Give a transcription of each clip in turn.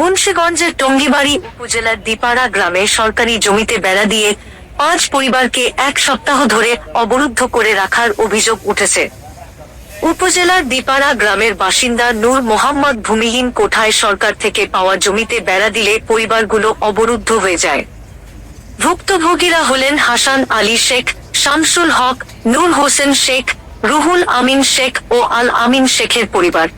মুন্সিগঞ্জের টঙ্গিবাড়ি উপজেলার দিপাড়া গ্রামে সরকারি জমিতে বেড়া দিয়ে পাঁচ পরিবারকে এক সপ্তাহ ধরে অবরুদ্ধ করে রাখার অভিযোগ উঠেছে। উপজেলার দিপাড়া গ্রামের বাসিন্দা নূর মোহাম্মদ ভূমিহীন কোঠায় সরকার থেকে পাওয়া জমিতে বেড়া দিলে পরিবারগুলো অবরুদ্ধ হয়ে যায়। ভুক্তভোগীরা হলেন হাসান আলী শেখ, শামসুল হক, নূর হোসেন শেখ, রুহুল আমিন শেখ ও আল আমিন শেখের পরিবার।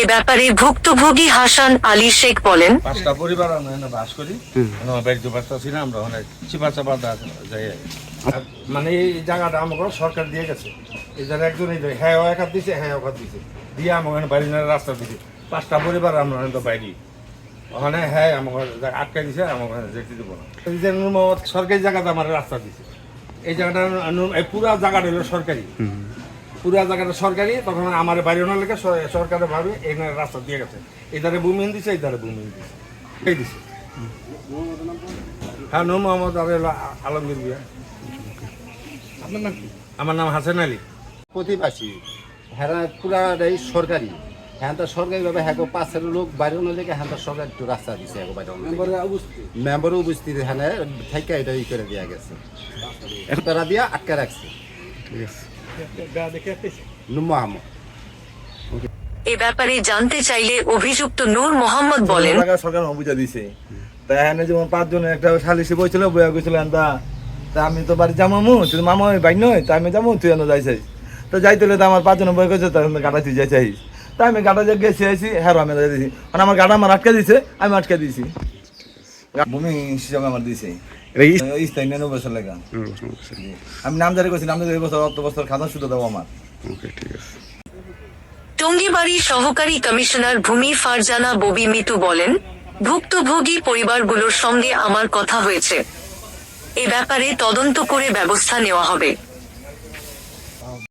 এ ব্যাপারে ভুক্তভোগী হাসান আলী শেখ বলেন পাঁচটা পরিবার আমরা বাস করি। আমার বাড়িতে পাঁচটা ছিল আমরা ওখানে চিপা চাপা যাই মানে এই জায়গাটা আমাকে সরকার দিয়ে গেছে। এই যারা একজন এই হ্যাঁ ও এক হাত দিছে হ্যাঁ হাত দিছে। দিয়ে আমাকে বাড়ি রাস্তা দিছে। পাঁচটা পরিবার আমরা বাইরে। ওখানে হ্যাঁ আমাকে আটকে দিছে আমাকে যেতে দেবো না। যে সরকারি জায়গাতে আমার রাস্তা দিছে। এই জায়গাটা পুরা জায়গাটা হলো সরকারি। পুরা জায়গাটা সরকারি তখন আমার বাড়ি ওনার লেগে সরকারের ভাবে এখানে রাস্তা দিয়ে গেছে। এই ধারে ভূমিহীন দিছে এই ধারে ভূমিহীন দিছে। এই দিছে। হ্যাঁ নূর মোহাম্মদ আলমগীর বিয়া। আপনার নাম কি? আমার নাম হাসান আলী। প্রতিবাসী হ্যাঁ পুরা পুরাটাই সরকারি। হ্যাঁ তো সরকারি ভাবে হ্যাঁ পাঁচের লোক বাইরে লেগে হ্যাঁ তো সরকার একটু রাস্তা দিছে হ্যাঁ বাইরে মেম্বারও উপস্থিত হ্যাঁ থেকে এটা ই করে দেওয়া গেছে। তারা দিয়া আটকে রাখছে। নূর এ ব্যাপারে জানতে চাইলে অভিযুক্ত নূর মোহাম্মদ বলেন। সরকার অবুঝা দিছে। তা এখানে যেমন পাঁচজনের একটা সালিশি বইছিল বইয়া গেছিল তা তা আমি তো বাড়ি যামামু তুই মামা বাইক নয় তা আমি যাব তুই এনে যাইছিস তো যাইতে তো আমার পাঁচজনের বই গেছে তখন গাটা তুই যাইছিস তা আমি গাটা যে গেছি আইছি হ্যাঁ আমি যাই দিছি মানে আমার গাটা আমার আটকে দিছে আমি আটকে দিছি। ভূমি হিসাবে আমার দিছে। বছর লেগা। আমি নাম করছি নাম বছর অত বছর খাতা শুধু দেবো আমার। টঙ্গিবাড়ি সহকারী কমিশনার ভূমি ফারজানা ববি মিতু বলেন ভুক্তভোগী পরিবারগুলোর সঙ্গে আমার কথা হয়েছে। এ ব্যাপারে তদন্ত করে ব্যবস্থা নেওয়া হবে।